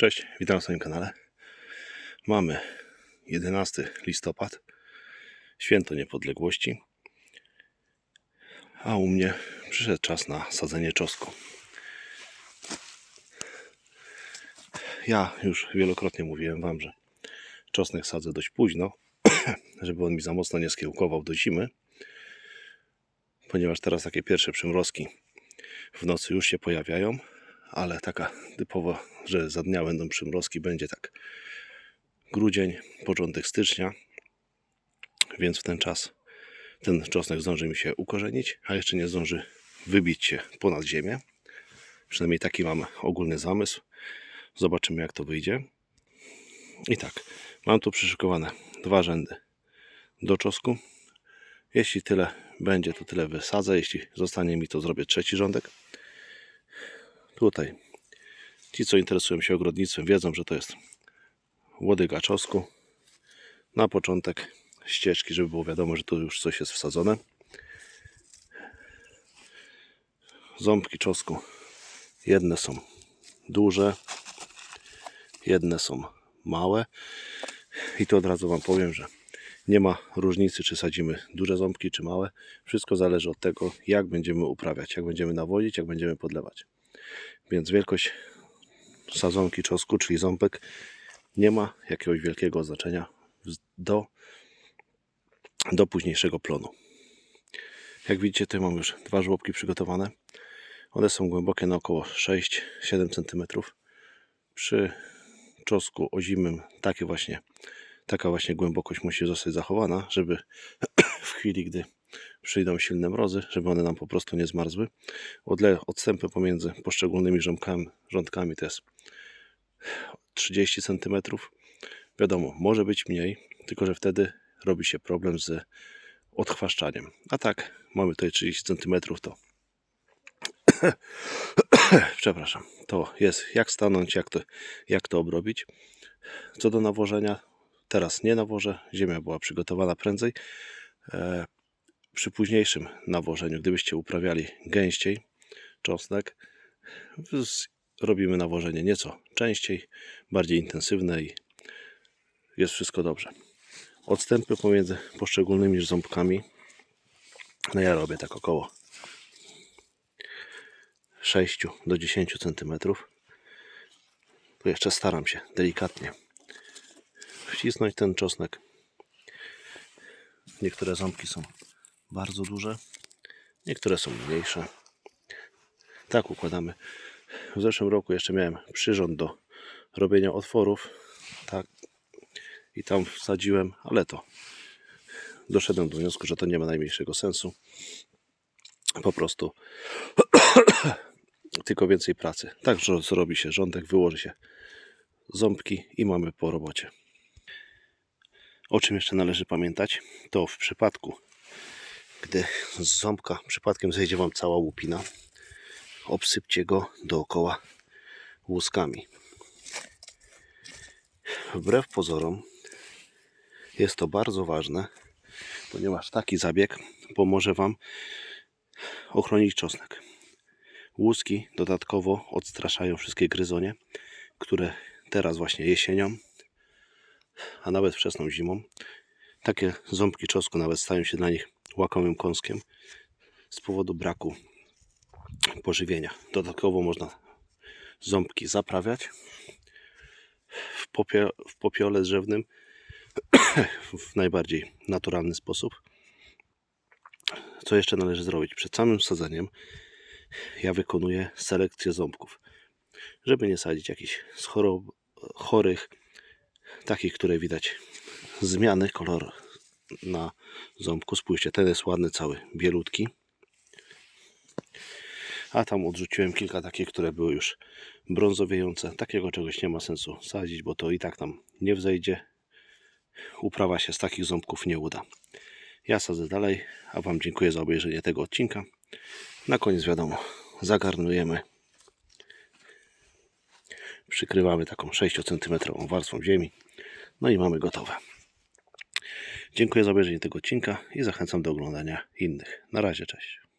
Cześć, witam na swoim kanale. Mamy 11 listopad, święto niepodległości, a u mnie przyszedł czas na sadzenie czosnku. Ja już wielokrotnie mówiłem Wam, że czosnek sadzę dość późno, żeby on mi za mocno nie skiełkował do zimy, ponieważ teraz takie pierwsze przymrozki w nocy już się pojawiają, ale taka typowa, że za dnia będą przymrozki, będzie tak grudzień, początek stycznia, więc w ten czas ten czosnek zdąży mi się ukorzenić, a jeszcze nie zdąży wybić się ponad ziemię. Przynajmniej taki mamy ogólny zamysł. Zobaczymy jak to wyjdzie. I tak, mam tu przyszykowane dwa rzędy do czosku. Jeśli tyle będzie, to tyle wysadzę. Jeśli zostanie mi, to zrobię trzeci rządek. Tutaj ci, co interesują się ogrodnictwem, wiedzą, że to jest łodyga czosku. Na początek ścieżki, żeby było wiadomo, że tu już coś jest wsadzone. Ząbki czosku. Jedne są duże, jedne są małe. I to od razu Wam powiem, że nie ma różnicy, czy sadzimy duże ząbki, czy małe. Wszystko zależy od tego, jak będziemy uprawiać, jak będziemy nawozić, jak będziemy podlewać. Więc wielkość sadzonki czosnku, czyli ząbek, nie ma jakiegoś wielkiego znaczenia do, do późniejszego plonu. Jak widzicie, tutaj mam już dwa żłobki przygotowane. One są głębokie na około 6-7 cm. Przy czosnku ozimym takie właśnie, taka właśnie głębokość musi zostać zachowana, żeby w chwili, gdy przyjdą silne mrozy, żeby one nam po prostu nie zmarzły. Odle odstępy pomiędzy poszczególnymi rządkami, rządkami to jest 30 cm. Wiadomo, może być mniej, tylko że wtedy robi się problem z odchwaszczaniem. A tak, mamy tutaj 30 cm, to przepraszam, to jest jak stanąć, jak to, jak to obrobić. Co do nawożenia, teraz nie nawożę, ziemia była przygotowana prędzej. Przy późniejszym nawożeniu, gdybyście uprawiali gęściej czosnek, robimy nawożenie nieco częściej, bardziej intensywne i jest wszystko dobrze. Odstępy pomiędzy poszczególnymi ząbkami, no ja robię tak około 6 do 10 cm. Tu jeszcze staram się delikatnie wcisnąć ten czosnek. Niektóre ząbki są bardzo duże, niektóre są mniejsze. Tak układamy. W zeszłym roku jeszcze miałem przyrząd do robienia otworów. Tak. I tam wsadziłem, ale to doszedłem do wniosku, że to nie ma najmniejszego sensu. Po prostu tylko więcej pracy. Tak że zrobi się rządek, wyłoży się ząbki i mamy po robocie. O czym jeszcze należy pamiętać, to w przypadku, gdy z ząbka przypadkiem zejdzie Wam cała łupina, obsypcie go dookoła łuskami. Wbrew pozorom jest to bardzo ważne, ponieważ taki zabieg pomoże Wam ochronić czosnek. Łuski dodatkowo odstraszają wszystkie gryzonie, które teraz właśnie jesienią, a nawet wczesną zimą, takie ząbki czosnku nawet stają się dla nich łakomym kąskiem z powodu braku pożywienia. Dodatkowo można ząbki zaprawiać w, popie, w popiole drzewnym w najbardziej naturalny sposób. Co jeszcze należy zrobić? Przed samym sadzeniem ja wykonuję selekcję ząbków, żeby nie sadzić jakichś chorych, takich, które widać zmiany koloru na ząbku. Spójrzcie, ten jest ładny, cały bielutki. A tam odrzuciłem kilka takich, które były już brązowiejące. Takiego czegoś nie ma sensu sadzić, bo to i tak nam nie wzejdzie. Uprawa się z takich ząbków nie uda. Ja sadzę dalej, a Wam dziękuję za obejrzenie tego odcinka. Na koniec wiadomo, zagarnujemy. Przykrywamy taką 6 cm warstwą ziemi. No i mamy gotowe. Dziękuję za obejrzenie tego odcinka i zachęcam do oglądania innych. Na razie, cześć.